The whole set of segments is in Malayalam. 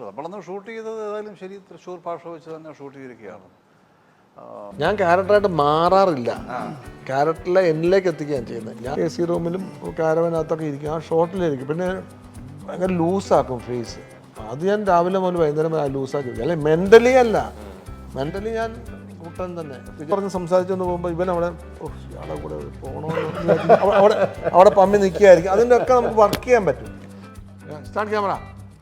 തൃശ്ശൂർ നമ്മളന്ന് ഷൂട്ട് ചെയ്തത് ഏതായാലും ശരി തൃശ്ശൂർ ഭാഷ വെച്ച് തന്നെ ഷൂട്ട് ചെയ്തിരിക്കുകയാണ്. ഞാൻ ക്യാരക്ടറായിട്ട് മാറാറില്ല. ക്യാരക്ടറിലെ എന്നിലേക്ക് എത്തിക്കുകയാണ് ചെയ്യുന്നത്. ഞാൻ എ സി റൂമിലും കാരവനകത്തൊക്കെ ഇരിക്കും. ആ ഷോട്ടിലിരിക്കും. പിന്നെ ഭയങ്കര ലൂസാക്കും ഫേസ് അത് ഞാൻ രാവിലെ മുതൽ വൈകുന്നേരം ആ ലൂസാക്കി അല്ലെ മെന്റലി അല്ല. മെന്റലി ഞാൻ കൂട്ടൻ തന്നെ. പറഞ്ഞ് സംസാരിച്ചുകൊണ്ട് പോകുമ്പോൾ ഇവൻ അവിടെ "ഓ, ഇയാളെ കൂടെ പോകണോ അവിടെ അവിടെ പമ്മി നിൽക്കുകയായിരിക്കും. അതിന്റെ ഒക്കെ നമുക്ക് വർക്ക് ചെയ്യാൻ പറ്റും. സ്റ്റാർട്ട് ക്യാമറ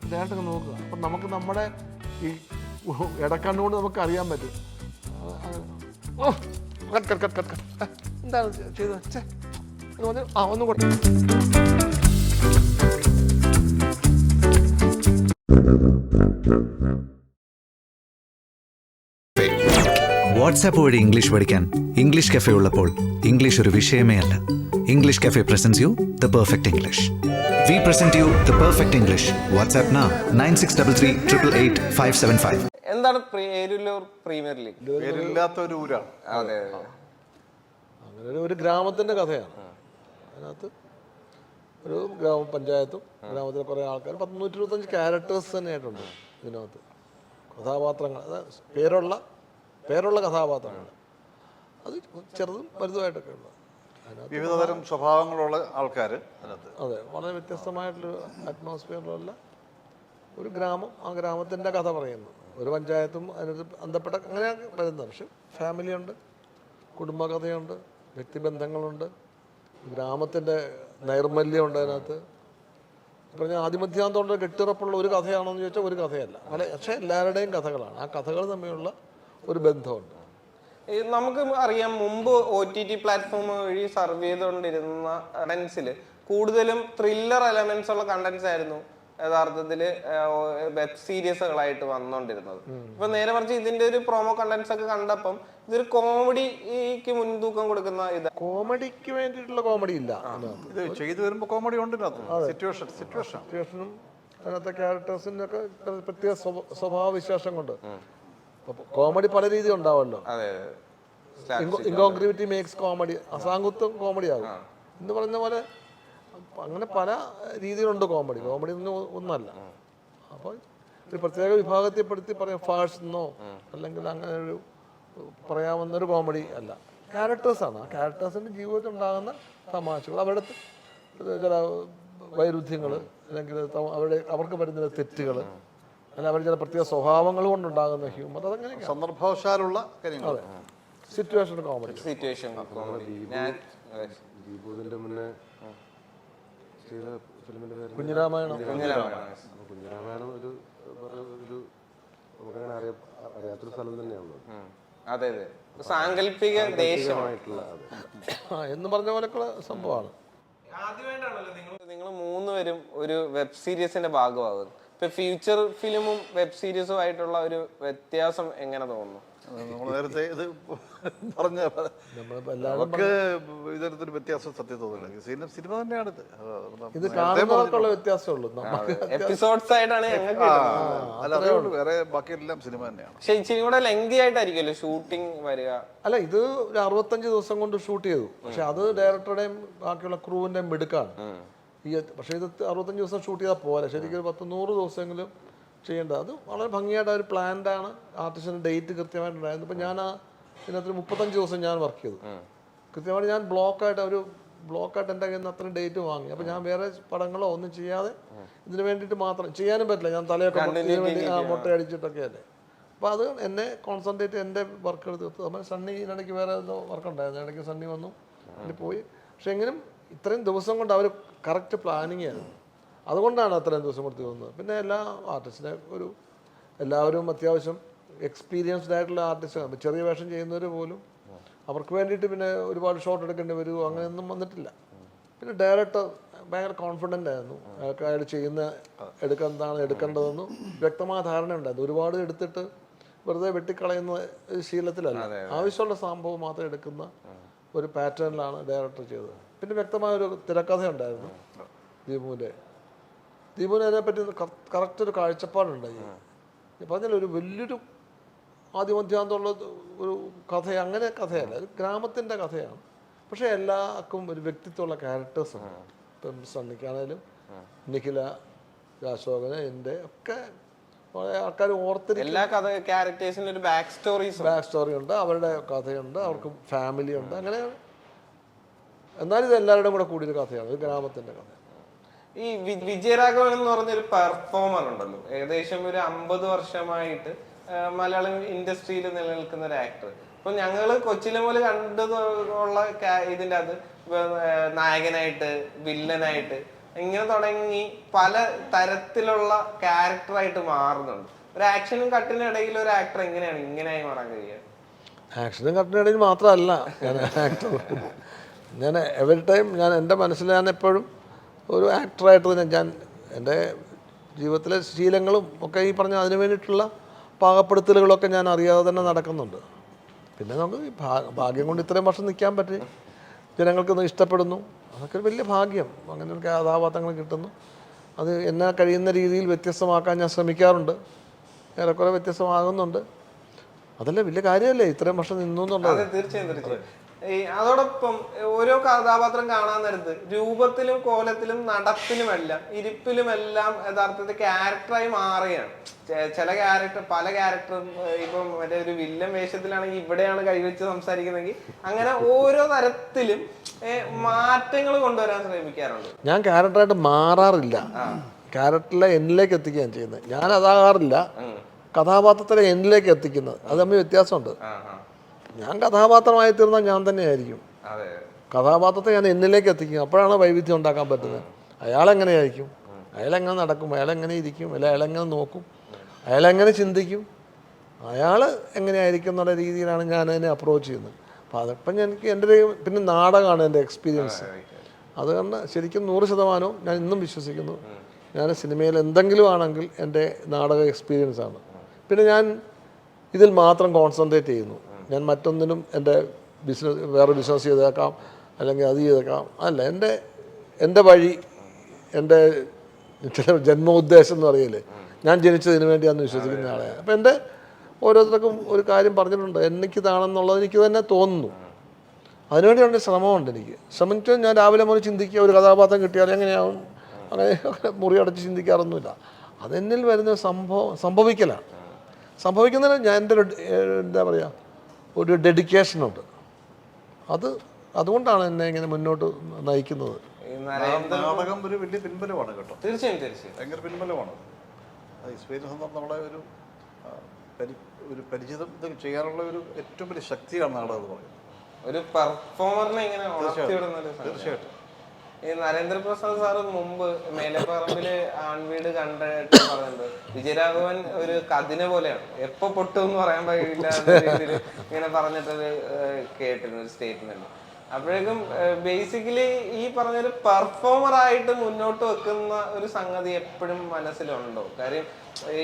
ഇതായിട്ടൊക്കെ നോക്കുക. അപ്പം നമുക്ക് നമ്മുടെ ഈ ഇടക്കണ്ണുകൊണ്ട് നമുക്ക് അറിയാൻ പറ്റും. ഓ, കട്ട് കട്ട് കട്ട് കട്ട്. എന്താണ് ചെയ്തത് ചേ ആ ഒന്നും കൂടെ. വാട്സാപ്പ് വഴി ഇംഗ്ലീഷ് പഠിക്കാൻ ഇംഗ്ലീഷ് കഫേ ഉള്ളപ്പോൾ ഇംഗ്ലീഷ് ഒരു വിഷയമേ അല്ല. English cafe presents you the perfect English we present you the perfect English WhatsApp now nine six double three triple eight five seven five എന്താണ് പേരുല്ലൂർ പ്രീമിയർ ലീഗ്? പേരില്ലാത്ത ഒരു ഊരാണ് അതെ അതെ അങ്ങനെ ഒരു- ഒരു ഗ്രാമത്തിന്റെ കഥയാണ്. അതിനകത്ത് ഒരു ഗ്രാമപഞ്ചായത്തും ഗ്രാമത്തിലെ കുറേ ആൾക്കാർ പത്ത് നൂറ്റി ഇരുപത്തഞ്ച് ക്യാരക്ടേഴ്സ് തന്നെയായിട്ടുണ്ട് ഇതിനകത്ത്. കഥാപാത്രങ്ങൾ അതായത് പേരുള്ള പേരുള്ള കഥാപാത്രങ്ങൾ. അത് ചെറുതും വലുതുമായിട്ടൊക്കെ അതിനകത്ത് വിവിധതരം സ്വഭാവങ്ങളുള്ള ആൾക്കാർ അതിനകത്ത്. അതെ വളരെ വ്യത്യസ്തമായിട്ടുള്ള അറ്റ്മോസ്ഫിയറിലുള്ള ഒരു ഗ്രാമം ആ ഗ്രാമത്തിന്റെ കഥ പറയുന്നു ഒരു പഞ്ചായത്തും അതിനകത്ത് ബന്ധപ്പെട്ട അങ്ങനെ വരുന്നത്. പക്ഷെ ഫാമിലിയുണ്ട് കുടുംബകഥയുണ്ട് വ്യക്തിബന്ധങ്ങളുണ്ട് ഗ്രാമത്തിന്റെ നൈർമല്യമുണ്ട് അതിനകത്ത്. പറഞ്ഞ ആദിമധ്യാന്തമുള്ള കെട്ടുറപ്പുള്ള ഒരു കഥയാണോ എന്ന് ചോദിച്ചാൽ ഒരു കഥയല്ല. പക്ഷേ എല്ലാവരുടെയും കഥകളാണ്. ആ കഥകൾ തമ്മിലുള്ള ഒരു ബന്ധമുണ്ട്. നമുക്ക് അറിയാം മുമ്പ് ഒ ടി ടി പ്ലാറ്റ്ഫോം വഴി സർവ് ചെയ്തുകൊണ്ടിരുന്ന കണ്ടൻസിൽ കൂടുതലും ത്രില്ലർ എലമെന്റ്സ് ഉള്ള കണ്ടന്റ്സ് ആയിരുന്നു യഥാർത്ഥത്തിൽ വെബ് സീരീസുകളായിട്ട് വന്നുകൊണ്ടിരുന്നത് ഇപ്പൊ നേരെ മറിച്ച് ഇതിന്റെ ഒരു പ്രൊമോ കണ്ടന്റ്സ് ഒക്കെ കണ്ടപ്പം ഇതൊരു കോമഡിക്ക് മുൻതൂക്കം കൊടുക്കുന്ന ഇത്. കോമഡിക്ക് വേണ്ടിയിട്ടുള്ള കോമഡി ഇല്ല. ഇത് ചെയ്തു വരുമ്പോൾ കോമഡി ഉണ്ട് ഇതിനകത്ത്. സിറ്റുവേഷൻ സിറ്റുവേഷൻ അതിനകത്തെ ഒക്കെ പ്രത്യേക സ്വഭ- സ്വഭാവ വിശേഷം കൊണ്ട് കോമഡി പല രീതി ഉണ്ടാവുമല്ലോ. അതെ മേക്സ് കോമഡി അസാങ്കുത്വം കോമഡി ആകും. എന്ന് പറഞ്ഞ പോലെ അങ്ങനെ പല രീതിയിലുണ്ട് കോമഡി കോമഡി ഒന്നും ഒന്നല്ല. അപ്പോൾ ഒരു പ്രത്യേക വിഭാഗത്തെപ്പെടുത്തി പറയാം ഫാഴ്സ് എന്നോ അല്ലെങ്കിൽ അങ്ങനെ ഒരു പറയാവുന്ന ഒരു കോമഡി അല്ല ക്യാരക്ടേഴ്സാണ് ആ ക്യാരക്ടേഴ്സിന്റെ ജീവിതത്തിൽ ഉണ്ടാകുന്ന തമാശകൾ. അവരുടെ ചില വൈരുദ്ധ്യങ്ങൾ അല്ലെങ്കിൽ അവരുടെ അവർക്ക് വരുന്ന തെറ്റുകൾ അല്ലെങ്കിൽ അവർ ചില പ്രത്യേക സ്വഭാവങ്ങൾ കൊണ്ടുണ്ടാകുന്ന ഹ്യൂമർ അതങ്ങനെ സന്ദർഭവശാലുള്ള കാര്യങ്ങൾ. സിറ്റുവേഷൻ കോമഡി സിറ്റുവേഷൻ കോമഡി ഞാൻ മുന്നേ ചെയ്ത ഫിലിമിന്റെ പേര് കുഞ്ഞിരാമായണം. അപ്പൊ കുഞ്ഞിരാമായണം ഒരു ഒരു നമുക്കങ്ങനെ അറിയ അറിയാത്തൊരു സ്ഥലം തന്നെയാണല്ലോ അതെ. അതെ സാങ്കല്പിക ദേശം ആയിട്ടുള്ള അത്. ആ എന്ന് പറഞ്ഞ പോലെ സംഭവമാണ്. നിങ്ങൾ മൂന്നുപേരും ഒരു വെബ് സീരീസിന്റെ ഭാഗമാകുന്നു ഇപ്പൊ ഫ്യൂച്ചർ ഫിലിമും വെബ് സീരീസും ആയിട്ടുള്ള ഒരു വ്യത്യാസം എങ്ങനെ തോന്നുന്നു? നമ്മൾ നേരത്തെ ഇത് പറഞ്ഞ നമുക്ക് ഇതൊരു വ്യത്യാസം സത്യം തോന്നുന്നില്ല. സിനിമ സിനിമ തന്നെയാണ് ഇത്. ഇത് കാണുന്നവർക്കുള്ള വ്യത്യാസമുള്ളൂ. എപ്പിസോഡ്സ് ആയിട്ടാണ് ഞങ്ങൾക്ക് അല്ല അതുകൊണ്ട് വേറെ ബാക്കിയെല്ലാം സിനിമ തന്നെയാണ്. പക്ഷെ ഇച്ചിരി കൂടെ ലെങ്തി ആയിട്ടായിരിക്കുമല്ലോ ഷൂട്ടിംഗ് വരിക. അല്ല ഇത് ഒരു അറുപത്തഞ്ച് ദിവസം കൊണ്ട് ഷൂട്ട് ചെയ്തു. പക്ഷെ അത് ഡയറക്ടറുടെയും ബാക്കിയുള്ള ക്രൂവിന്റെയും മിടുക്കാണ്. ഈ പക്ഷേ ഇത് അറുപത്തഞ്ച് ദിവസം ഷൂട്ട് ചെയ്താൽ പോരാ. ശരിക്കും ഒരു പത്ത് നൂറ് ദിവസമെങ്കിലും ചെയ്യേണ്ടത് അത് വളരെ ഭംഗിയായിട്ട് ഒരു പ്ലാൻഡാണ് ആർട്ടിസ്റ്റിന്റെ ഡേറ്റ് കൃത്യമായിട്ടുണ്ടായിരുന്നു. ഇപ്പം ഞാൻ ആ ഇതിനകത്ത് മുപ്പത്തഞ്ച് ദിവസം ഞാൻ വർക്ക് ചെയ്തു. കൃത്യമായിട്ട് ഞാൻ ബ്ലോക്കായിട്ട് ഒരു ബ്ലോക്കായിട്ട് എന്റെ കയ്യിൽ നിന്ന് അത്രയും ഡേറ്റ് വാങ്ങി. അപ്പം ഞാൻ വേറെ പടങ്ങളോ ഒന്നും ചെയ്യാതെ ഇതിന് വേണ്ടിയിട്ട് മാത്രം ചെയ്യാനും പറ്റില്ല. ഞാൻ തലയൊക്കെ ഇതിന് വേണ്ടി ആ മുട്ടയടിച്ചിട്ടൊക്കെ അല്ലേ അപ്പോൾ അത് എന്നെ കോൺസെൻട്രേറ്റ് എന്റെ വർക്ക് എടുത്ത്. അപ്പോൾ സണ്ണി ഇതിനിടയ്ക്ക് വേറെ ഏതോ വർക്ക് ഉണ്ടായിരുന്നു. ഇടയ്ക്ക് സണ്ണി വന്നു. അതിൽ പോയി. പക്ഷെ എങ്കിലും ഇത്രയും ദിവസം കൊണ്ട് അവർ കറക്റ്റ് പ്ലാനിങ് ആയിരുന്നു അതുകൊണ്ടാണ് അത്രയും ദിവസം കൊടുത്ത് തോന്നുന്നത്. പിന്നെ എല്ലാ ആർട്ടിസ്റ്റിനെ ഒരു എല്ലാവരും അത്യാവശ്യം എക്സ്പീരിയൻസ്ഡ് ആയിട്ടുള്ള ആർട്ടിസ്റ്റ് ചെറിയ വേഷം ചെയ്യുന്നവർ പോലും അവർക്ക് വേണ്ടിയിട്ട് പിന്നെ ഒരുപാട് ഷോട്ട് എടുക്കേണ്ടി വരുമോ അങ്ങനെയൊന്നും വന്നിട്ടില്ല. പിന്നെ ഡയറക്ടർ ഭയങ്കര കോൺഫിഡന്റ് ആയിരുന്നു. അയാൾക്ക് അയാൾ ചെയ്യുന്ന എടുക്കെന്താണ് എടുക്കേണ്ടതെന്നും വ്യക്തമായ ധാരണ ഉണ്ടായിരുന്നു. ഒരുപാട് എടുത്തിട്ട് വെറുതെ വെട്ടിക്കളയുന്ന ശീലത്തിലല്ല. ആവശ്യമുള്ള സംഭവം മാത്രം എടുക്കുന്ന ഒരു പാറ്റേണിലാണ് ഡയറക്ടർ ചെയ്തത്. പിന്നെ വ്യക്തമായ ഒരു തിരക്കഥയുണ്ടായിരുന്നു ദീപുവിന്റെ. ദീപുവിന് അതിനെപ്പറ്റി കറക്റ്റ് ഒരു കാഴ്ചപ്പാടുണ്ടായി പറഞ്ഞാൽ ഒരു വലിയൊരു ആദിമധ്യാന്തമുള്ള ഒരു കഥ അങ്ങനെ കഥയല്ല ഒരു ഗ്രാമത്തിന്റെ കഥയാണ്. പക്ഷേ എല്ലാവർക്കും ഒരു വ്യക്തിത്വമുള്ള ക്യാരക്ടേഴ്സാണ് ഇപ്പം സണ്ണിക്കാണേലും നിഖില അശോകന് എന്റെ ഒക്കെ ആൾക്കാർ ഓർത്തിരിക്കും. എല്ലാ കഥ ക്യാരക്ടേഴ്സിനും ഒരു ബാക്ക് സ്റ്റോറീസ് ബാക്ക് സ്റ്റോറി ഉണ്ട് അവരുടെ കഥയുണ്ട് അവർക്ക് ഫാമിലി ഉണ്ട് അങ്ങനെ എന്നാലും ഇത് എല്ലാവരുടെയും കൂടെ കൂടിയൊരു കഥയാണ് ഒരു ഗ്രാമത്തിന്റെ കഥ. ഈ വിജയരാഘവൻ എന്ന് പറഞ്ഞൊരു പെർഫോമർ ഉണ്ടല്ലോ. ഏകദേശം ഒരു അമ്പത് വർഷമായിട്ട് മലയാളം ഇൻഡസ്ട്രിയിൽ നിലനിൽക്കുന്ന ഒരു ആക്ടർ അപ്പൊ ഞങ്ങൾ കൊച്ചിലെ മുതൽ കണ്ടു ഉള്ള ഇതിന്റെ അത് നായകനായിട്ട് വില്ലനായിട്ട് ഇങ്ങനെ തുടങ്ങി പല തരത്തിലുള്ള ക്യാരക്ടറായിട്ട് മാറുന്നുണ്ട്. ഒരു ആക്ഷനും കട്ടിനും ഇടയിൽ ഒരു ആക്ടർ എങ്ങനെയാണ് ഇങ്ങനെയായി മാറാൻ കഴിയുക? ആക്ഷനും കട്ടിനിടയിൽ മാത്രമല്ല ഞാൻ ആക്ടർ ഞാൻ എവറി ടൈം ഞാൻ എന്റെ മനസ്സിൽ ഞാൻ എപ്പോഴും ഒരു ആക്ടറായിട്ട് തന്നെ ഞാൻ എന്റെ ജീവിതത്തിലെ ശീലങ്ങളും ഒക്കെ ഈ പറഞ്ഞ അതിന് വേണ്ടിയിട്ടുള്ള പാകപ്പെടുത്തലുകളൊക്കെ ഞാൻ അറിയാതെ തന്നെ നടക്കുന്നുണ്ട്. പിന്നെ നമുക്ക് ഭാഗ്യം കൊണ്ട് ഇത്രയും വർഷം നിൽക്കാൻ പറ്റി. ജനങ്ങൾക്കൊന്ന് ഇഷ്ടപ്പെടുന്നു. അതൊക്കെ ഒരു വലിയ ഭാഗ്യം. അങ്ങനെ ഒരു കഥാപാത്രങ്ങൾ കിട്ടുന്നു. അത് എന്നെ കഴിയുന്ന രീതിയിൽ വ്യത്യസ്തമാക്കാൻ ഞാൻ ശ്രമിക്കാറുണ്ട്. ഏറെക്കുറെ വ്യത്യസ്തമാകുന്നുണ്ട്. അതല്ല വലിയ കാര്യമല്ലേ? ഇത്രയും വർഷം നിന്നു എന്നുള്ളത്. തീർച്ചയായും. ഈ അതോടൊപ്പം ഓരോ കഥാപാത്രം കാണാൻ നേരത്ത് രൂപത്തിലും കോലത്തിലും നടപ്പിലുമെല്ലാം ഇരിപ്പിലുമെല്ലാം യഥാർത്ഥത്തിൽ ക്യാരക്ടറായി മാറുകയാണ്. ചില ക്യാരക്ടർ പല ക്യാരക്ടറും ഇപ്പം മറ്റേ ഒരു വില്ലൻ വേഷത്തിലാണെങ്കിൽ ഇവിടെയാണ് കൈവച്ച് സംസാരിക്കുന്നതെങ്കിൽ അങ്ങനെ ഓരോ തരത്തിലും മാറ്റങ്ങൾ കൊണ്ടുവരാൻ ശ്രമിക്കാറുണ്ട്. ഞാൻ ക്യാരക്ടറായിട്ട് മാറാറില്ല. ക്യാരക്ടറിലെ എന്നിലേക്ക് എത്തിക്കുകയാണ് ചെയ്യുന്നത്. ഞാൻ അതാകാറില്ല. കഥാപാത്രത്തിലെ എന്നിലേക്ക് എത്തിക്കുന്നത്. അത് തമ്മിൽ വ്യത്യാസമുണ്ട്. ഞാൻ കഥാപാത്രമായി തീർന്നാൽ ഞാൻ തന്നെയായിരിക്കും. അതെ. കഥാപാത്രത്തെ ഞാൻ എന്നിലേക്ക് എത്തിക്കും. അപ്പോഴാണ് വൈവിധ്യം ഉണ്ടാക്കാൻ പറ്റുന്നത്. അയാളെങ്ങനെയായിരിക്കും അയാളെങ്ങനെ നടക്കും? അയാളെങ്ങനെ ഇരിക്കും? അല്ല അയാളെങ്ങനെ നോക്കും? അയാളെങ്ങനെ ചിന്തിക്കും? അയാൾ എങ്ങനെയായിരിക്കും എന്നുള്ള രീതിയിലാണ് ഞാൻ അതിനെ അപ്രോച്ച് ചെയ്യുന്നത്. അപ്പോൾ അതിപ്പം എനിക്ക് എന്റെ ഒരു പിന്നെ നാടകമാണ് എന്റെ എക്സ്പീരിയൻസ് അതുകൊണ്ട് ശരിക്കും നൂറ് ശതമാനവും ഞാൻ ഇന്നും വിശ്വസിക്കുന്നു. ഞാൻ സിനിമയിൽ എന്തെങ്കിലും ആണെങ്കിൽ എന്റെ നാടക എക്സ്പീരിയൻസ് ആണ്. പിന്നെ ഞാൻ ഇതിൽ മാത്രം കോൺസെൻട്രേറ്റ് ചെയ്യുന്നു. ഞാൻ മറ്റൊന്നിനും എന്റെ ബിസിനസ് വേറെ ബിസിനസ് ചെയ്തേക്കാം അല്ലെങ്കിൽ അത് ചെയ്തേക്കാം. അല്ല എന്റെ എന്റെ വഴി എന്റെ ചില ജന്മോദ്ദേശം എന്ന് പറയില്ലേ? ഞാൻ ജനിച്ചതിന് വേണ്ടിയാണെന്ന് വിശ്വസിക്കുന്ന ആളെയാണ് അപ്പം എന്റെ ഓരോരുത്തർക്കും ഒരു കാര്യം പറഞ്ഞിട്ടുണ്ട്. എനിക്കിതാണെന്നുള്ളത് എനിക്ക് തന്നെ തോന്നുന്നു. അതിനുവേണ്ടിയുള്ള ശ്രമമുണ്ട് എനിക്ക്. ശ്രമിച്ചു ഞാൻ രാവിലെ മുതൽ ചിന്തിക്കുക ഒരു കഥാപാത്രം കിട്ടിയാൽ എങ്ങനെയാവും? അങ്ങനെ മുറി അടച്ച് ചിന്തിക്കാറൊന്നുമില്ല. അതെന്നിൽ വരുന്ന സംഭവം സംഭവിക്കലാണ്. സംഭവിക്കുന്നതിന് ഞാൻ എന്റെ എന്താ പറയുക ഒരു ഡെഡിക്കേഷനുണ്ട്. അത് അതുകൊണ്ടാണ് എന്നെ ഇങ്ങനെ മുന്നോട്ട് നയിക്കുന്നത്. നാടകം ഒരു വലിയ പിൻബലമാണ് കേട്ടോ. തീർച്ചയായും തീർച്ചയായും. ഭയങ്കര പിൻബലമാണ്. എക്സ്പീരിയൻസ് എന്ന് പറഞ്ഞാൽ നമ്മളെ ഒരു പരി ഒരു പരിചിതം ഇത് ചെയ്യാനുള്ള ഒരു ഏറ്റവും വലിയ ശക്തിയാണ് നാടകം എന്ന് പറയുന്നത്. ഒരു പെർഫോമറിനെ ഇങ്ങനെ. തീർച്ചയായിട്ടും. ഈ നരേന്ദ്രപ്രസാദ് സാറ് മുമ്പ് മേലെപ്പറമ്പിൽ ആൺവീട് കണ്ടിട്ട് പറഞ്ഞിട്ടുണ്ട്. വിജയരാഘവൻ ഒരു കഥിനെ പോലെയാണ്. എപ്പൊ പൊട്ടും എന്ന് പറയാൻ കഴിയില്ല ഇങ്ങനെ പറഞ്ഞിട്ടൊരു കേട്ടിരുന്നു ഒരു സ്റ്റേറ്റ്മെന്റ് അപ്പോഴേക്കും ബേസിക്കലി ഈ പറഞ്ഞൊരു പെർഫോമർ ആയിട്ട് മുന്നോട്ട് വെക്കുന്ന ഒരു സംഗതി എപ്പോഴും മനസ്സിലുണ്ടോ? കാര്യം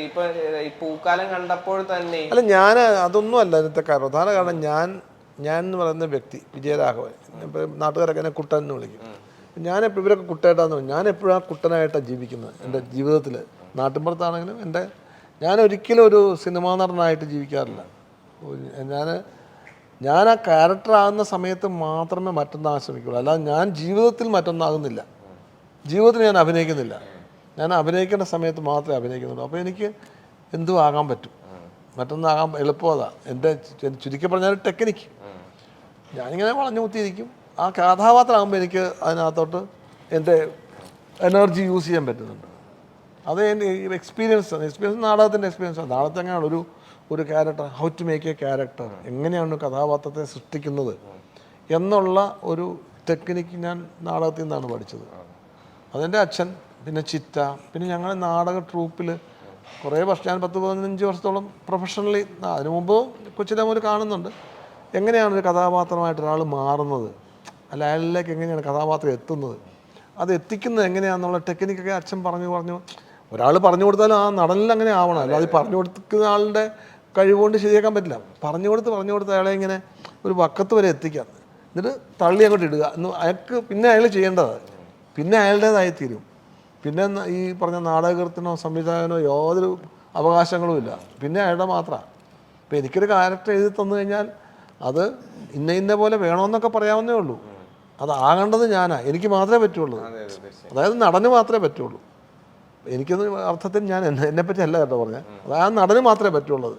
ഇപ്പൊ ഈ പൂക്കാലം കണ്ടപ്പോൾ തന്നെ അല്ല ഞാൻ അതൊന്നും അല്ല ഇന്നത്തെ പ്രധാന കാരണം ഞാൻ ഞാൻ എന്ന് പറയുന്ന വ്യക്തി വിജയരാഘവൻ. നാട്ടുകാരൊക്കെ എന്നെ കുട്ടൻ എന്ന് വിളിക്കും. ഞാൻ ഇവരൊക്കെ കുട്ടേട്ടാന്ന് ഞാൻ എപ്പോഴും ആ കുട്ടനായിട്ടാണ് ജീവിക്കുന്നത്? എന്റെ ജീവിതത്തിൽ നാട്ടിൻപുറത്താണെങ്കിലും എന്റെ ഞാൻ ഒരിക്കലും ഒരു സിനിമാ നടനായിട്ട് ജീവിക്കാറില്ല. ഞാൻ ഞാൻ ആ ക്യാരക്ടർ ആകുന്ന സമയത്ത് മാത്രമേ മറ്റൊന്നാകാൻ ശ്രമിക്കുള്ളൂ. അല്ലാതെ ഞാൻ ജീവിതത്തിൽ മറ്റൊന്നാകുന്നില്ല. ജീവിതത്തിൽ ഞാൻ അഭിനയിക്കുന്നില്ല. ഞാൻ അഭിനയിക്കേണ്ട സമയത്ത് മാത്രമേ അഭിനയിക്കുന്നുള്ളൂ. അപ്പോൾ എനിക്ക് എന്തും ആകാൻ പറ്റും. മറ്റൊന്നാകാൻ എളുപ്പം അതാ എന്റെ ചുരുക്കി പറഞ്ഞാൽ ടെക്നിക്ക്. ഞാനിങ്ങനെ വളഞ്ഞു കുത്തിയിരിക്കും ആ കഥാപാത്രമാകുമ്പോൾ എനിക്ക് അതിനകത്തോട്ട് എന്റെ എനർജി യൂസ് ചെയ്യാൻ പറ്റുന്നുണ്ട്. അത് എന്റെ എക്സ്പീരിയൻസ് എക്സ്പീരിയൻസ് നാടകത്തിന്റെ എക്സ്പീരിയൻസ് നാടകത്തെ എങ്ങനെയാണ് ഒരു ഒരു character how to make a character എങ്ങനെയാണ് കഥാപാത്രത്തെ സൃഷ്ടിക്കുന്നത് എന്നുള്ള ഒരു ടെക്നിക്ക് ഞാൻ നാടകത്തിൽ നിന്നാണ് പഠിച്ചത്. അതെന്റെ അച്ഛൻ പിന്നെ ചിറ്റ പിന്നെ ഞങ്ങൾ നാടക ട്രൂപ്പിൽ കുറേ വർഷം ഞാൻ പത്ത് പതിനഞ്ച് വർഷത്തോളം പ്രൊഫഷണലി അതിനു മുമ്പ് കൊച്ചിലെ മുതൽ കാണുന്നുണ്ട്. എങ്ങനെയാണ് ഒരു കഥാപാത്രമായിട്ട് ഒരാൾ മാറുന്നത്? അല്ല അയാളിലേക്ക് എങ്ങനെയാണ് കഥാപാത്രം എത്തുന്നത്? അത് എത്തിക്കുന്നത് എങ്ങനെയാണെന്നുള്ള ടെക്നിക്കൊക്കെ അച്ഛൻ പറഞ്ഞു പറഞ്ഞു. ഒരാൾ പറഞ്ഞു കൊടുത്താലും ആ നടനിൽ അങ്ങനെ ആവണം. അല്ലാതെ പറഞ്ഞു കൊടുക്കുന്ന ആളുടെ കഴിവുകൊണ്ട് ശരിയാക്കാൻ പറ്റില്ല. പറഞ്ഞു കൊടുത്ത് പറഞ്ഞു കൊടുത്ത് അയാളെ ഇങ്ങനെ ഒരു വക്കത്ത് വരെ എത്തിക്കാം. എന്നിട്ട് തള്ളി അങ്ങോട്ട് ഇടുക. എന്ന് അയാൾക്ക് പിന്നെ അയാൾ ചെയ്യേണ്ടത് പിന്നെ അയാളുടേതായി തീരും. പിന്നെ ഈ പറഞ്ഞ നാടകകൃത്തിനോ സംവിധായകനോ യാതൊരു അവകാശങ്ങളും ഇല്ല. പിന്നെ അയാളുടെ മാത്രമാണ് അപ്പോൾ എനിക്കൊരു ക്യാരക്ടർ എഴുതി തന്നു കഴിഞ്ഞാൽ അത് ഇന്ന ഇന്ന പോലെ വേണമെന്നൊക്കെ പറയാവുന്നേ ഉള്ളൂ. അത് ആകേണ്ടത് ഞാനാ. എനിക്ക് മാത്രമേ പറ്റുള്ളൂ. അതെ അതെ അതായത് നടന് മാത്രമേ പറ്റുള്ളൂ. എനിക്കത് അർത്ഥത്തിൽ ഞാൻ എന്നെ എന്നെപ്പറ്റി അല്ല കേട്ടോ പറഞ്ഞത് അതായത് ആ നടന് മാത്രമേ പറ്റുള്ളൂ.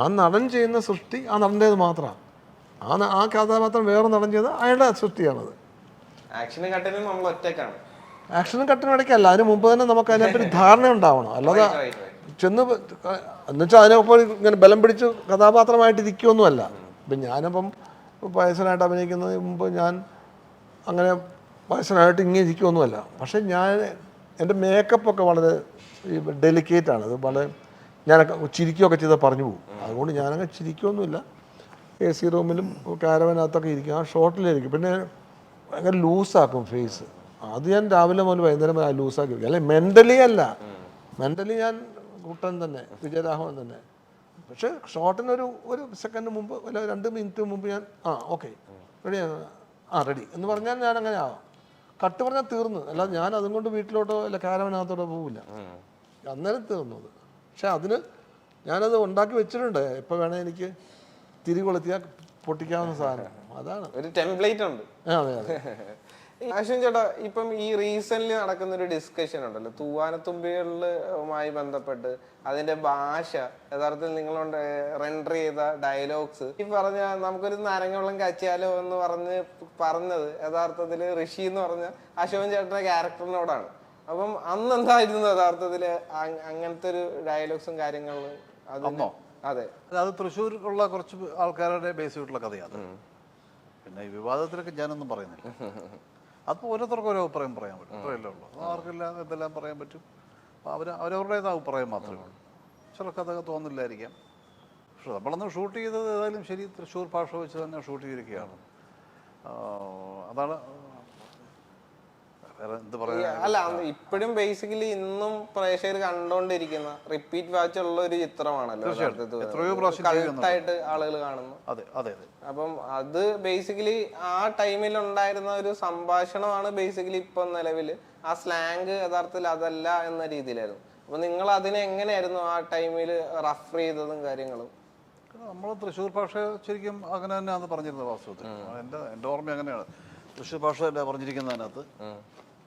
ആ നടൻ ചെയ്യുന്ന സൃഷ്ടി ആ നടന്റേത് മാത്രമാണ്. ആ ആ കഥാപാത്രം വേറെ നടൻ ചെയ്ത് അയാളുടെ സൃഷ്ടിയാണത്. ആക്ഷനും കട്ടനും നമ്മൾ ഒറ്റക്കാണ് ആക്ഷനും കട്ടിനും ഇടയ്ക്കല്ല. അതിന് മുമ്പ് തന്നെ നമുക്ക് അതിനെപ്പറ്റി ധാരണ ഉണ്ടാവണം. അല്ലാതെ. ചെന്ന് എന്നുവെച്ചാൽ അതിനൊപ്പം ഇങ്ങനെ ബലം പിടിച്ച് കഥാപാത്രമായിട്ട് ഇരിക്കുമൊന്നുമല്ല ഇപ്പം ഞാനിപ്പം വയസ്സനായിട്ട് അഭിനയിക്കുന്നതിന് മുമ്പ് ഞാൻ അങ്ങനെ വയസ്സനായിട്ട് ഇങ്ങനെ ഇരിക്കുമൊന്നുമല്ല പക്ഷേ ഞാൻ എന്റെ മേക്കപ്പൊക്കെ വളരെ ഡെലിക്കേറ്റ് ആണ്. അത് വളരെ ഞാനൊക്കെ ചിരിക്കുകയൊക്കെ ചെയ്താൽ പറഞ്ഞു പോകും. അതുകൊണ്ട് ഞാനങ്ങനെ ചിരിക്കുകയൊന്നുമില്ല എ സി റൂമിലും കാരവനകത്തൊക്കെ ഇരിക്കും. ആ ഷോട്ടിലിരിക്കും. പിന്നെ ഭയങ്കര ലൂസാക്കും ഫേസ് അത് ഞാൻ രാവിലെ മുതൽ വൈകുന്നേരം വരെ ലൂസാക്കി വെക്കും മെന്റലി അല്ല. മെന്റലി ഞാൻ കുട്ടൻ തന്നെ വിജയരാഘവൻ തന്നെ. പക്ഷേ ഷോട്ടിനൊരു ഒരു സെക്കൻഡ് മുമ്പ് അല്ല രണ്ട് മിനിറ്റ് മുമ്പ് ഞാൻ ആ ഓക്കെ റെഡി ആ റെഡി എന്ന് പറഞ്ഞാൽ ഞാൻ അങ്ങനെ ആവാം. കട്ട് പറഞ്ഞാൽ തീർന്നു. അല്ല ഞാൻ അതും കൊണ്ട് വീട്ടിലോട്ടോ അല്ല കാരവനകത്തോട്ടോ പോവില്ല. അന്നേരം തീർന്നു അത്. പക്ഷെ അതിന് ഞാനത് ഉണ്ടാക്കി വെച്ചിട്ടുണ്ട്. എപ്പോൾ വേണേ എനിക്ക് തിരികൊളുത്തിയാൽ പൊട്ടിക്കാവുന്ന സാധനം. അതാണ്. ഒരു ടെംപ്ലേറ്റ് ഉണ്ട്. അതെ അതെ. അശ്വിൻ ചേട്ടാ ഇപ്പം ഈ റീസെന്റ് നടക്കുന്ന ഒരു ഡിസ്കഷൻ ഉണ്ടല്ലോ. തൂവാനത്തുമ്പികളുമായി ബന്ധപ്പെട്ട് അതിന്റെ ഭാഷ യഥാർത്ഥത്തിൽ നിങ്ങൾ റെൻഡർ ചെയ്ത ഡയലോഗ്സ് ഈ പറഞ്ഞ നമുക്കൊരു നാരങ്ങവെള്ളം കച്ചാലോ കച്ചിയാലോ എന്ന് പറഞ്ഞ് പറഞ്ഞത് യഥാർത്ഥത്തിൽ ഋഷി എന്ന് പറഞ്ഞ അശോകൻ ചേട്ടന്റെ ക്യാരക്ടറിനോടാണ്. അപ്പം അന്ന് എന്തായിരുന്നു യഥാർത്ഥത്തിൽ അ- അങ്ങനത്തെ ഒരു ഡയലോഗ്സും കാര്യങ്ങളും അത് അതെ. അതായത് അത് തൃശ്ശൂർ കുറച്ച് ആൾക്കാരുടെ ബേസ് ചെയ്തിട്ടുള്ള കഥയാണ് പിന്നെ ഈ വിവാദത്തിലൊക്കെ ഞാനൊന്നും പറയുന്നില്ല. അപ്പോൾ ഓരോരുത്തർക്കും ഓരോ അഭിപ്രായം പറയാൻ പറ്റും. അത്രയല്ലേ ഉള്ളൂ. ആർക്കില്ല എന്തെല്ലാം പറയാൻ പറ്റും? അപ്പോൾ അവർ അവരവരുടേത് അഭിപ്രായം മാത്രമേ ഉള്ളൂ. ചിലർക്ക് അതൊക്കെ തോന്നില്ലായിരിക്കാം. പക്ഷെ നമ്മളന്ന് ഷൂട്ട് ചെയ്തത് ഏതായാലും ശരി തൃശ്ശൂർ ഭാഷ വെച്ച് തന്നെ ഷൂട്ട് ചെയ്തിരിക്കുകയാണ്. അതാണ് അല്ല ഇപ്പോഴും ബേസിക്കലി ഇന്നും പ്രേക്ഷകർ കണ്ടോണ്ടിരിക്കുന്ന റിപ്പീറ്റ് വാച്ച് ഉള്ള ഒരു ചിത്രമാണല്ലോ കൾട്ടായിട്ട് ആളുകൾ കാണുന്നു. അപ്പം അത് ബേസിക്കലി ആ ടൈമിൽ ഉണ്ടായിരുന്ന ഒരു സംഭാഷണമാണ് ബേസിക്കലി ഇപ്പൊ നിലവിൽ ആ സ്ലാങ് യഥാർത്ഥത്തിൽ അതല്ല എന്ന രീതിയിലായിരുന്നു. അപ്പൊ നിങ്ങൾ അതിനെ എങ്ങനെയായിരുന്നു ആ ടൈമിൽ റഫർ ചെയ്തതും കാര്യങ്ങളും? നമ്മൾ തൃശ്ശൂർ ഭാഷ ശരിക്കും അങ്ങനെ തന്നെയാണ് പറഞ്ഞിരുന്നത് വാസ്തവത്തിൽ. എന്റെ എന്റെ ഓർമ്മ അങ്ങനെയാണ്. തൃശ്ശൂർ ഭാഷ തന്നെ പറഞ്ഞിരിക്കുന്നത് അതിനകത്ത്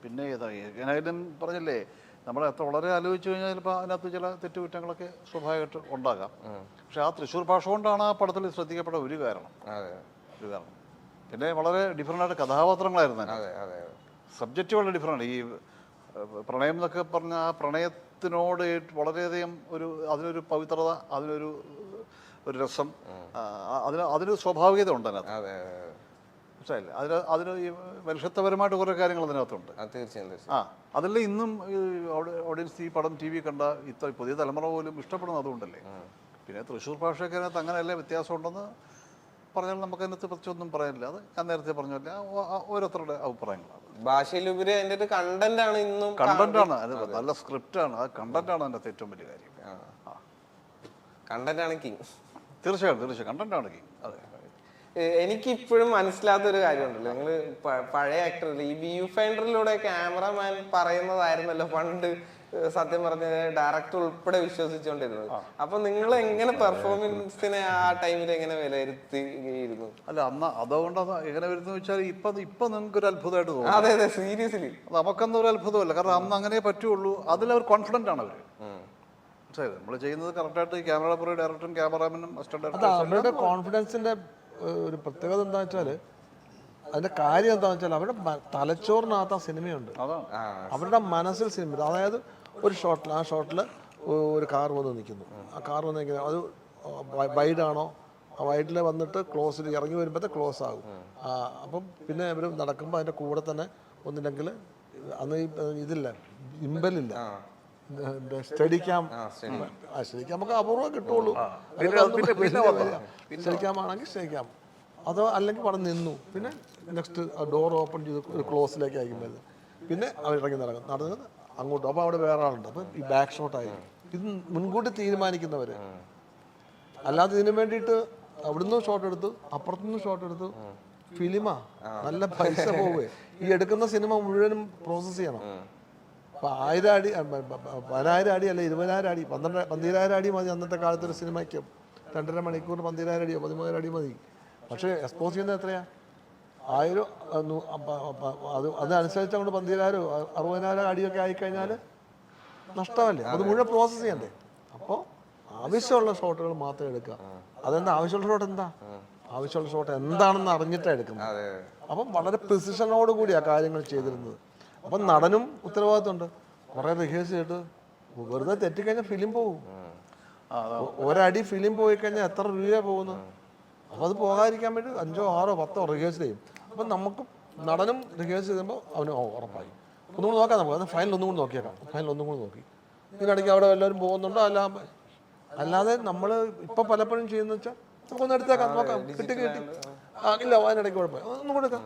പിന്നെ ഏതാ ഏതായാലും പറഞ്ഞല്ലേ നമ്മൾ എത്ര വളരെ ആലോചിച്ച് കഴിഞ്ഞാൽ ചിലപ്പോൾ അതിനകത്ത് ചില തെറ്റുകുറ്റങ്ങളൊക്കെ സ്വാഭാവികമായിട്ട് ഉണ്ടാകാം. പക്ഷെ ആ തൃശ്ശൂർ ഭാഷ കൊണ്ടാണ് ആ പടത്തിൽ ശ്രദ്ധിക്കപ്പെട്ട ഒരു കാരണം. ഒരു കാരണം. പിന്നെ വളരെ ഡിഫറെന്റ് ആയിട്ട് കഥാപാത്രങ്ങളായിരുന്നു സബ്ജക്റ്റ് വളരെ ഡിഫറെന്റ് ഈ പ്രണയം എന്നൊക്കെ പറഞ്ഞ ആ പ്രണയത്തിനോട് വളരെയധികം ഒരു അതിനൊരു പവിത്രത അതിനൊരു ഒരു രസം അതിന് അതിന് അതിനൊരു സ്വാഭാവികത ഉണ്ട് അതിനകത്ത്. മനസ്സിലായില്ലേ? അതിന് അതിന് ഈ മനുഷ്യത്വപരമായിട്ട് കുറേ കാര്യങ്ങൾ അതിനകത്തുണ്ട്. അത് തീർച്ചയായും ആ അതല്ലേ ഇന്നും ഓഡിയൻസ് ഈ പടം ടി വി കണ്ട ഇത്ര പുതിയ തലമുറ പോലും ഇഷ്ടപ്പെടുന്നത് അതുകൊണ്ടല്ലേ? പിന്നെ തൃശ്ശൂർ ഭാഷയൊക്കെ അതിനകത്ത് അങ്ങനെയല്ലേ വ്യത്യാസം ഉണ്ടെന്ന് പറഞ്ഞാൽ നമുക്ക് അതിനകത്ത് പ്രത്യേകിച്ചൊന്നും പറയാനില്ല. അത് ഞാൻ നേരത്തെ പറഞ്ഞല്ലേ ഓരോരുത്തരുടെ അഭിപ്രായങ്ങളാണ്. ഭാഷയിലുപരി അതിന്റെ ഒരു കണ്ടന്റ് ആണ് ഇന്നും കണ്ടന്റ് ആണ്. അത് നല്ല സ്ക്രിപ്റ്റ് ആണ്. ആ കണ്ടന്റ് ആണ് അതിനകത്ത് ഏറ്റവും വലിയ കാര്യം. കണ്ടന്റ് ആണ് കിങ് തീർച്ചയായും തീർച്ചയായും. കണ്ടന്റ് ആണ് കീ അതെ എനിക്ക് ഇപ്പോഴും മനസ്സിലാത്ത ഒരു കാര്യമുണ്ടല്ലോ നിങ്ങൾ പഴയ ആക്ടർ ഈ വ്യൂ ഫൈൻഡറിലൂടെ ക്യാമറമാൻ പറയുന്നതായിരുന്നല്ലോ പണ്ട് സത്യം പറഞ്ഞ ഡയറക്ടർ ഉൾപ്പെടെ വിശ്വസിച്ചുകൊണ്ടിരുന്നത് അപ്പൊ നിങ്ങൾ എങ്ങനെ പെർഫോമൻസിനെ ആ ടൈമിൽ എങ്ങനെ വിലയിരുത്തിയിരുന്നു അല്ല അന്ന് അതുകൊണ്ട് എങ്ങനെ വരുന്നു വെച്ചാൽ ഇപ്പൊ ഇപ്പൊ നിങ്ങൾക്ക് ഒരു അത്ഭുതമായിട്ട് തോന്നും അതെ അതെ സീരിയസ്ലി നമുക്കെന്നൊരു നമുക്കൊന്നും ഒരു അത്ഭുതമല്ല. കാരണം അന്ന് അങ്ങനെ പറ്റുള്ളൂ. അവർ കോൺഫിഡന്റ് ആണ് അവർ മനസ്സിലായത് നമ്മൾ ചെയ്യുന്നത് കറക്റ്റായിട്ട് ക്യാമറ പുറകെ ഡയറക്ടറും ക്യാമറാമാനും അസിസ്റ്റന്റ് അത് അവരുടെ കോൺഫിഡൻസിന്റെ ഒരു പ്രത്യേകത എന്താ വെച്ചാൽ അതിന്റെ കാര്യം എന്താ വെച്ചാൽ അവരുടെ തലച്ചോറിനകത്ത് ആ സിനിമയുണ്ട്. അതാണ് അവരുടെ മനസ്സിൽ സിനിമ അതായത് ഒരു ഷോട്ടിൽ ആ ഷോട്ടിൽ ഒരു കാർ വന്ന് നിൽക്കുന്നു. ആ കാർ വന്ന് നിൽക്കുന്നത് അത് വൈഡാണോ ആ വൈഡിൽ വന്നിട്ട് ക്ലോസിൽ ഇറങ്ങി വരുമ്പോഴത്തെ ക്ലോസ് ആകും. ആ, അപ്പം പിന്നെ ഇവർ നടക്കുമ്പോൾ അതിന്റെ കൂടെ തന്നെ ഒന്നില്ലെങ്കിൽ അന്ന് ഇതില്ല ഇമ്പലില്ല. സ്റ്റഡി ക്യാം ആ സ്റ്റഡി ക്യാം നമുക്ക് അപൂർവം കിട്ടുള്ളൂ. സ്റ്റഡി ക്യാം ആണെങ്കിൽ സ്റ്റഡി അതോ അല്ലെങ്കിൽ പറഞ്ഞ് നിന്നു. പിന്നെ നെക്സ്റ്റ് ഡോർ ഓപ്പൺ ചെയ്ത് ഒരു ക്ലോസിലേക്ക് അയക്കുമ്പോൾ പിന്നെ അവർ ഇറങ്ങി നടക്കും. നടന്ന് അങ്ങോട്ട്. അപ്പോൾ അവിടെ വേറെ ആളുണ്ട്. അപ്പം ഈ ബാക്ക് ഷോട്ട് ആയിരിക്കും ഇത് മുൻകൂട്ടി തീരുമാനിക്കുന്നവർ അല്ലാതെ ഇതിനു വേണ്ടിയിട്ട് അവിടുന്ന് ഷോട്ട് എടുത്തു അപ്പുറത്തുനിന്ന് ഷോട്ട് എടുത്തു. ഫിലിമാ. നല്ല പൈസ പോവേ ഈ എടുക്കുന്ന സിനിമ മുഴുവനും പ്രോസസ്സ് ചെയ്യണം. അപ്പൊ ആയിരം അടി പതിനായിരം അടി അല്ല ഇരുപതിനായിരം അടി പന്ത്രണ്ട് പന്തിരായിരം അടി മതി അന്നത്തെ കാലത്ത് ഒരു സിനിമയ്ക്ക്. രണ്ടര മണിക്കൂർ പന്തിരായിരം അടിയോ പതിമൂന്നര അടി മതി. പക്ഷേ എക്സ്പോസ് ചെയ്യുന്നത് എത്രയാ? ആയിരം അത് അതനുസരിച്ച് അങ്ങോട്ട് പന്തിരായിരം അറുപതിനായിരം അടിയൊക്കെ ആയിക്കഴിഞ്ഞാൽ നഷ്ടമല്ലേ? അത് മുഴുവൻ പ്രോസസ്സ് ചെയ്യണ്ടേ? അപ്പോൾ ആവശ്യമുള്ള ഷോട്ടുകൾ മാത്രം എടുക്കുക. അതെന്താ? ആവശ്യമുള്ള ഷോട്ട് എന്താ? ആവശ്യമുള്ള ഷോട്ട് എന്താണെന്ന് അറിഞ്ഞിട്ടാണ് എടുക്കുന്നത്. അപ്പം വളരെ പ്രിസിഷനോട് കൂടിയാണ് കാര്യങ്ങൾ ചെയ്തിരുന്നത്. അപ്പം നടനും ഉത്തരവാദിത്തമുണ്ട് കുറേ റിഹേഴ്സ് ചെയ്തിട്ട് വെറുതെ തെറ്റിക്കഴിഞ്ഞാൽ ഫിലിം പോകും ഒരടി ഫിലിം പോയി കഴിഞ്ഞാൽ എത്ര രൂപ പോകുന്നു അപ്പോൾ അത് പോകാതിരിക്കാൻ വേണ്ടി അഞ്ചോ ആറോ പത്തോ റിഹേഴ്സ് ചെയ്യും. അപ്പം നമുക്ക് നടനും റിഹേഴ്സ് ചെയ്യുമ്പോൾ അവന് ഉറപ്പായി. ഒന്നും കൂടി നോക്കാം നമുക്ക്. അത് ഫൈനൽ ഒന്നും കൂടി നോക്കിയേക്കാം. ഫൈനൽ ഒന്നും കൂടി നോക്കി. ഇതിനിടയ്ക്ക് അവിടെ എല്ലാവരും പോകുന്നുണ്ടോ? അല്ല അല്ലാതെ നമ്മൾ ഇപ്പം പലപ്പോഴും ചെയ്യുന്ന വെച്ചാൽ നമുക്കൊന്ന് എടുത്തേക്കാം നോക്കാം. കിട്ടി കിട്ടി. ഇല്ല അതിനിടയ്ക്ക് കുഴപ്പമില്ല. ഒന്നും കൊടുക്കാം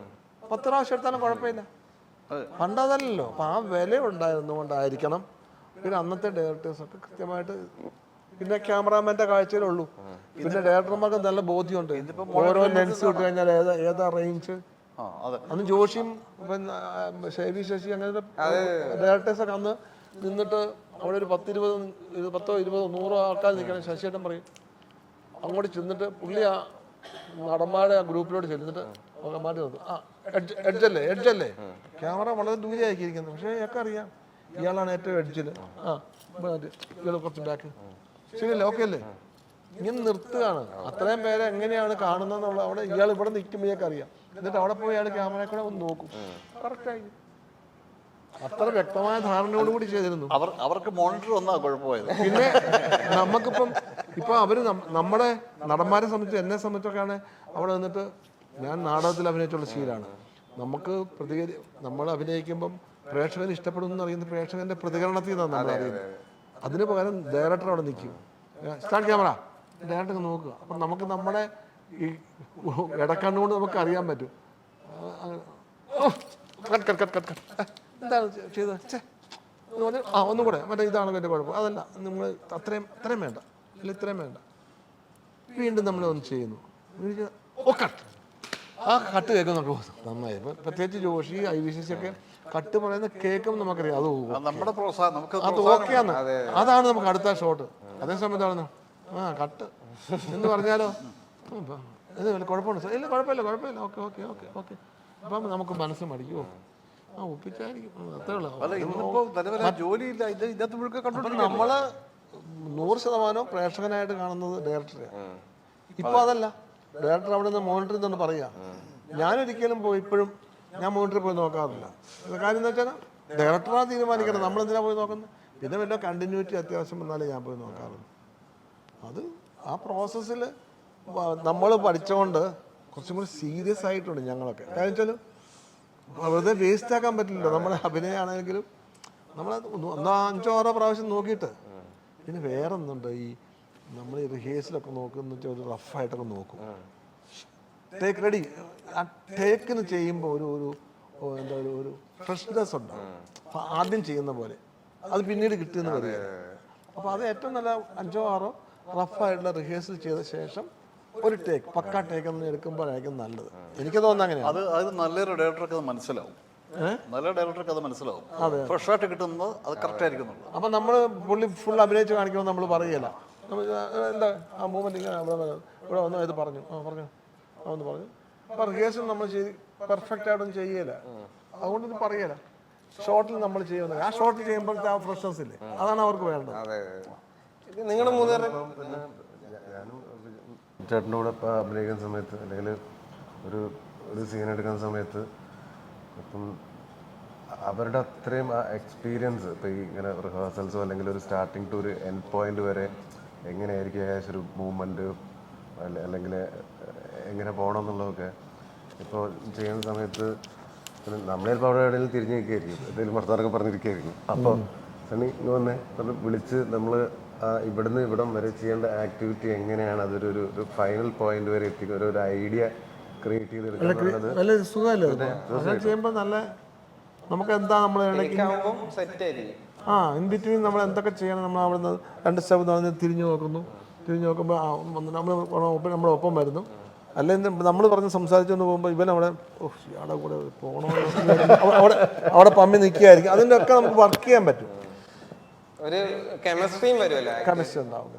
പത്ത് പ്രാവശ്യം എടുത്താലും കുഴപ്പമില്ല. പണ്ടതല്ലല്ലോ. അപ്പം ആ വില ഉണ്ടായിരുന്നുകൊണ്ടായിരിക്കണം പിന്നെ അന്നത്തെ ഡയറക്ടേഴ്സൊക്കെ കൃത്യമായിട്ട് പിന്നെ ക്യാമറാമാന്റെ കാഴ്ചയിലുള്ളൂ. പിന്നെ ഡയറക്ടർമാർക്ക് നല്ല ബോധ്യമുണ്ട്. ഓരോ ലെൻസ് ഇട്ട് കഴിഞ്ഞാൽ ഏതാ ഏതാ റേഞ്ച് അന്ന് ജോഷിയും പിന്നെ ശൈവി ശശി അങ്ങനെ ഡയറക്ടേഴ്സൊക്കെ അന്ന് നിന്നിട്ട് അവിടെ ഒരു പത്തിരുപത് പത്തോ ഇരുപതോ നൂറോ ആൾക്കാർ നിൽക്കണം. ശശിയേട്ടൻ പറയും അങ്ങോട്ട് ചെന്നിട്ട് പുള്ളി ആ നടന്മാരുടെ ആ ഗ്രൂപ്പിലോട്ട് ചെന്നിട്ട് മാറ്റി നോക്കും ആ എഡ്ജ് എഡ്ജല്ലേ എഡ്ജല്ലേ ക്യാമറ വളരെ ദൂരെ ആക്കിയിരിക്കുന്നത് പക്ഷേ ഇയാൾക്ക് അറിയാം. ഇയാളാണ് ഏറ്റവും അടിച്ചത് ആ. ഇയാൾ കുറച്ച് ബാക്ക് ശരിയല്ലേ? ഓക്കെ അല്ലേ? ഇങ്ങനെ നിർത്തുകയാണ്. അത്രയും പേരെ എങ്ങനെയാണ് കാണുന്നതെന്നുള്ള അവിടെ ഇയാൾ ഇവിടെ നിൽക്കുമ്പോൾ ഇയാൾക്ക് അറിയാം. എന്നിട്ട് അവിടെ പോയി അയാൾ ക്യാമറയെ കൂടെ ഒന്ന് നോക്കും. കറക്റ്റായി അത്ര വ്യക്തമായ ധാരണയോട് കൂടി ചെയ്തിരുന്നു. അവർ അവർക്ക് മോണിറ്റർ വന്നാ കുഴപ്പമായത്. പിന്നെ നമുക്കിപ്പം ഇപ്പൊ അവർ നമ്മുടെ നടന്മാരെ സംബന്ധിച്ച് എന്നെ സംബന്ധിച്ചൊക്കെയാണ് അവിടെ നിന്നിട്ട് ഞാൻ നാടകത്തിൽ അഭിനയിച്ചുള്ള ശീലമാണ്. നമുക്ക് പ്രതികരി നമ്മൾ അഭിനയിക്കുമ്പം പ്രേക്ഷകന് ഇഷ്ടപ്പെടുന്നു അറിയുന്ന പ്രേക്ഷകന്റെ പ്രതികരണത്തിൽ നിന്നാണ് നമ്മൾ അറിയുന്നത്. അതിന് പകരം ഡയറക്ടർ അവിടെ നിൽക്കും. സ്റ്റാർട്ട് ക്യാമറ ഡയറക്ടർ നോക്കുക. അപ്പം നമുക്ക് നമ്മുടെ ഈ ഇടക്കണ്ണുകൊണ്ട് നമുക്ക് അറിയാൻ പറ്റും. കട്ട് കട്ട് കട്ട് കട്ട് എന്താണ് ചെയ്തത്? എന്ന് ആ ഒന്നും കൂടെ. മറ്റേ ഇതാണ് എന്റെ കുഴപ്പം. അതല്ല നിങ്ങൾ അത്രയും അത്രയും വേണ്ട. അല്ല ഇത്രയും വേണ്ട. വീണ്ടും നമ്മൾ ഒന്ന് ചെയ്യുന്നു. ഓ കട്ട് ആ കട്ട് കേൾക്കും നമുക്ക് നന്നായി. പ്രത്യേകിച്ച് Joshi I V C C ഒക്കെ കട്ട് പറയുന്ന കേൾക്കും നമുക്കറിയാം. അത് നമ്മുടെ പ്രോത്സാഹനം നമുക്ക് അത് ഓക്കെയാണ് അതാണ് നമുക്ക് അടുത്ത ഷോട്ട് അതേ സമയത്താണ് ആ കട്ട്. എന്ന് പറഞ്ഞാലോ? ഇത് കുഴപ്പമുണ്ട്? സാർ ഇല്ല കുഴപ്പമില്ല കുഴപ്പമില്ല. ഓക്കെ ഓക്കെ ഓക്കെ ഓക്കെ അപ്പം നമുക്ക് മനസ്സ് മടിക്കുമോ ആ ഒപ്പിച്ചായിരിക്കും. അത്രേ ഉള്ളൂ. ജോലിയില്ല. ഇത് ഇതിനകത്ത് നമ്മൾ നൂറ് ശതമാനവും പ്രേക്ഷകനായിട്ട് കാണുന്നത് ഡയറക്ടറെ ഇപ്പൊ അതല്ല. ഡയറക്ടർ അവിടെ നിന്ന് മോണിറ്റർ തന്നെ പറയാ. ഞാനൊരിക്കലും പോയി ഇപ്പോഴും ഞാൻ മോണിറ്റർ പോയി നോക്കാറില്ല. കാര്യം എന്ന് വെച്ചാൽ ഡയറക്ടറാ തീരുമാനിക്കണം. നമ്മൾ എന്തിനാ പോയി നോക്കുന്നത് പിന്നെ വല്ല കണ്ടിന്യൂറ്റി അത്യാവശ്യം വന്നാലേ ഞാൻ പോയി നോക്കാറുള്ളൂ. അത് ആ പ്രോസസ്സിൽ നമ്മൾ പഠിച്ചുകൊണ്ട് കുറച്ചും കൂടി സീരിയസ് ആയിട്ടുണ്ട് ഞങ്ങളൊക്കെ. കാരണം വെച്ചാൽ വെറുതെ വേസ്റ്റ് ആക്കാൻ പറ്റില്ലല്ലോ. നമ്മുടെ അഭിനയമാണെങ്കിലും നമ്മൾ ഒന്നോ അഞ്ചോ ആറോ പ്രാവശ്യം നോക്കിയിട്ട്. പിന്നെ വേറെ ഒന്നുണ്ട് ഈ നമ്മൾ ഈ റിഹേഴ്സലൊക്കെ നോക്കുന്ന ഒരു റഫായിട്ടൊക്കെ നോക്കും. ടേക്ക് റെഡി ആ ടേക്കിന് ചെയ്യുമ്പോൾ ഒരു ഒരു എന്താ ഒരു ഒരു ഫ്രഷ്നെസ് ഉണ്ടാവും അപ്പൊ ആദ്യം ചെയ്യുന്ന പോലെ. അത് പിന്നീട് കിട്ടുമെന്ന് പറയുന്നത് അപ്പോൾ അത് ഏറ്റവും നല്ല അഞ്ചോ ആറോ റഫായിട്ടുള്ള റിഹേഴ്സൽ ചെയ്ത ശേഷം ഒരു ടേക്ക് പക്ക ടേക്ക് എന്ന് എടുക്കുമ്പോഴായിരിക്കും നല്ലത്. എനിക്ക് തോന്നുന്നത് അങ്ങനെ അത് അത് നല്ലൊരു ഡയറക്ടർക്ക് അത് മനസ്സിലാവും. നല്ല ഡയറക്ടർക്ക് അത് മനസ്സിലാവും. ഫ്രഷ് ആയിട്ട് കിട്ടുന്നത് അത് കറക്റ്റ് ആയിരിക്കും അപ്പൊ നമ്മൾ പുള്ളി ഫുൾ അഭിനയിച്ച് കാണിക്കുമ്പോൾ നമ്മൾ പറയുകയില്ല നമ്മൾ എന്താ? ആ മൂമെന്റ് ഇങ്ങനെ വന്ന് ഇവിടെ വന്നു ഇത് പറഞ്ഞു. ആ പറഞ്ഞു. ആ ഒന്ന് പറഞ്ഞു. അപ്പം റിഹേഴ്സൽ നമ്മൾ ചെയ്ത് പെർഫെക്റ്റ് ആയിട്ടൊന്നും ചെയ്യല. അതുകൊണ്ട് ഇത് പറയല. ഷോട്ടിൽ നമ്മൾ ചെയ്യുന്നത്. ആ ഷോട്ടിൽ ചെയ്യുമ്പോഴത്തെ ആ ഫ്രഷ്നസ് ഇല്ലേ? അതാണ് അവർക്ക് വേണ്ടത്. നിങ്ങൾ മൂന്നുപേരെ ചേട്ടന്റെ കൂടെ ഇപ്പം അഭിനയിക്കുന്ന സമയത്ത് അല്ലെങ്കിൽ ഒരു ഒരു സീൻ എടുക്കുന്ന സമയത്ത് ഇപ്പം അവരുടെ അത്രയും ആ എക്സ്പീരിയൻസ് ഇപ്പം ഈ ഇങ്ങനെ റിഹേഴ്സൽസോ അല്ലെങ്കിൽ ഒരു സ്റ്റാർട്ടിങ് ടു ഒരു എൻഡ് പോയിന്റ് വരെ എങ്ങനെയായിരിക്കും ഏകദേശം ഒരു മൂവ്മെന്റ് അല്ലെങ്കിൽ എങ്ങനെ പോകണം എന്നുള്ളതൊക്കെ ഇപ്പോൾ ചെയ്യുന്ന സമയത്ത് നമ്മൾ നമ്മളെ ചിലപ്പോൾ അവിടെ എവിടെയെങ്കിലും തിരിഞ്ഞു നിൽക്കുകയായിരിക്കും. എന്തെങ്കിലും വർത്തമാനമൊക്കെ പറഞ്ഞിരിക്കുകയായിരിക്കും. അപ്പോൾ സണ്ണി ഇങ്ങ് വന്നേ. പറഞ്ഞ് വിളിച്ച് നമ്മൾ ഇവിടുന്ന് ഇവിടം വരെ ചെയ്യേണ്ട ആക്ടിവിറ്റി എങ്ങനെയാണ്? അതൊരു ഒരു ഒരു ഫൈനൽ പോയിന്റ് വരെ എത്തിക്കുക ഒരു ഐഡിയ ക്രിയേറ്റ് ചെയ്തെടുക്കുക നല്ല സുഖമല്ലേ? ചെയ്യുമ്പോൾ നല്ല നമുക്ക് എന്താ നമ്മൾ സെറ്റ് ആയിരിക്കും. ആ ഇൻ ബിറ്റ്വീൻ നമ്മൾ എന്തൊക്കെ ചെയ്യണം നമ്മൾ അവിടെ നിന്ന് രണ്ട് സ്റ്റെപ്പ് നടന്ന് തിരിഞ്ഞു നോക്കുന്നു. തിരിഞ്ഞു നോക്കുമ്പോൾ നമ്മൾ ഒപ്പം നമ്മുടെ ഒപ്പം വരുന്നു. അല്ലെങ്കിൽ നമ്മൾ പറഞ്ഞ് സംസാരിച്ചുകൊണ്ട് പോകുമ്പോൾ ഇവൻ അവിടെ ഓ ഇയാളുടെ കൂടെ പോകണോ അവിടെ അവിടെ പമ്മി നിൽക്കുകയായിരിക്കും. അതിന്റെ ഒക്കെ നമുക്ക് വർക്ക് ചെയ്യാൻ പറ്റും. ഒരു കെമിസ്ട്രിയും വരുമല്ലോ. കെമിസ്ട്രി ഉണ്ടാവും.